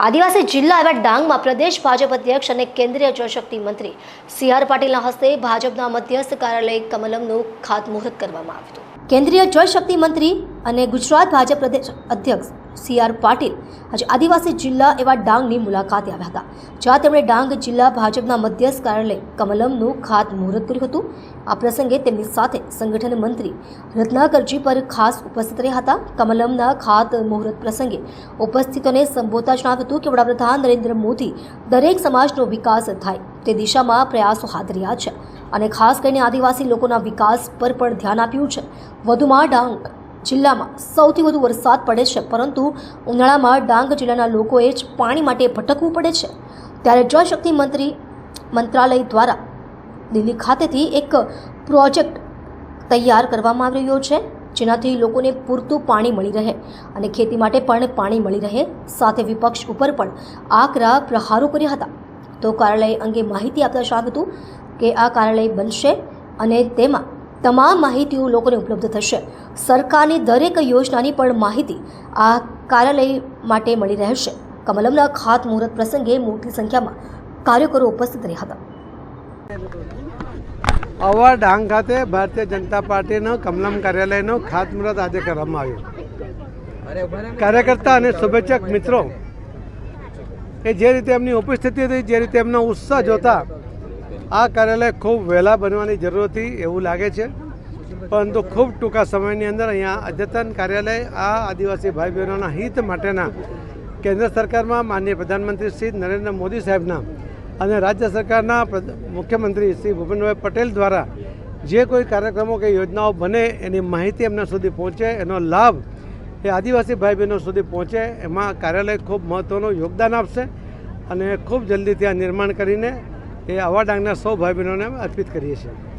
આદિવાસી જિલ્લા એવા ડાંગમાં પ્રદેશ ભાજપ અધ્યક્ષ અને કેન્દ્રીય જળશક્તિ મંત્રી સી આર પાટીલના હસ્તે ભાજપના મધ્યસ્થ કાર્યાલય કમલમનું ખાતમુહૂર્ત કરવામાં આવ્યું કેન્દ્રીય જળશક્તિ મંત્રી અને ગુજરાત ભાજપ પ્રદેશ અધ્યક્ષ સી આર પાટીલ આજે આદિવાસી જિલ્લા એવા ડાંગની મુલાકાતે આવ્યા હતા, જ્યાં તેમણે ડાંગ જિલ્લા ભાજપના મધ્યસ્થ કાર્યાલય કમલમનું ખાતમુહૂર્ત કર્યું હતું. આ પ્રસંગે તેમની સાથે સંગઠન મંત્રી રત્નાકરજી પર ખાસ ઉપસ્થિત રહ્યા હતા. કમલમના ખાત મુહૂર્ત પ્રસંગે ઉપસ્થિતોને સંબોધતા જણાવ્યું હતું કે વડાપ્રધાન નરેન્દ્ર મોદી દરેક સમાજનો વિકાસ થાય તે દિશામાં પ્રયાસો હાથ રહ્યા છે અને ખાસ કરીને આદિવાસી લોકોના વિકાસ પર પણ ધ્યાન આપ્યું છે. વધુમાં ડાંગ જિલ્લામાં સૌથી વધુ વરસાદ પડે છે, પરંતુ ઉનાળામાં ડાંગ જિલ્લાના લોકોએ જ પાણી માટે ભટકવું પડે છે. ત્યારે જળશક્તિ મંત્રી મંત્રાલય દ્વારા દિલ્હી ખાતેથી એક પ્રોજેક્ટ તૈયાર કરવામાં આવી રહ્યો છે, જેનાથી લોકોને પૂરતું પાણી મળી રહે અને ખેતી માટે પણ પાણી મળી રહે. સાથે વિપક્ષ ઉપર પણ આકરા પ્રહારો કર્યા હતા. તો કાર્યાલય અંગે માહિતી આપતા જણાવ્યું હતું કે આ કાર્યાલય બનશે અને તેમાં તમામ માહિતીઓ લોકોને ઉપલબ્ધ થશે. સરકારની દરેક યોજનાની પણ માહિતી આ કાર્યાલય માટે મળી રહેશે. કમલમના ખાતમુહૂર્ત પ્રસંગે મોટી સંખ્યામાં કાર્યકરો ઉપસ્થિત રહ્યા હતા. આવા ડાંગ ખાતે ભારતીય જનતા પાર્ટીનો કમલમ કાર્યાલયનો ખાતમુહૂર્ત આજે કરવામાં આવ્યો. કાર્યકર્તા અને શુભેચ્છક મિત્રો, એ જે રીતે એમની ઉપસ્થિતિ હતી, જે રીતે એમનો ઉત્સાહ જોતા આ કાર્યાલય ખૂબ વહેલા બનવાની જરૂર હતી એવું લાગે છે. પરંતુ ખૂબ ટૂંકા સમયની અંદર અહીંયા અદ્યતન કાર્યાલય આ આદિવાસી ભાઈ બહેનોના હિત માટેના કેન્દ્ર સરકારમાં માનનીય પ્રધાનમંત્રી શ્રી નરેન્દ્ર મોદી સાહેબના અને રાજ્ય સરકારના મુખ્યમંત્રી શ્રી ભૂપેન્દ્રભાઈ પટેલ દ્વારા જે કોઈ કાર્યક્રમો કે યોજનાઓ બને એની માહિતી એમના સુધી પહોંચે, એનો લાભ એ આદિવાસી ભાઈ બહેનો સુધી પહોંચે, એમાં કાર્યાલય ખૂબ મહત્ત્વનું યોગદાન આપશે અને ખૂબ જલ્દી ત્યાં નિર્માણ કરીને એ આવા ડાંગના સૌ ભાઈ બહેનોને અર્પિત કરીએ છીએ.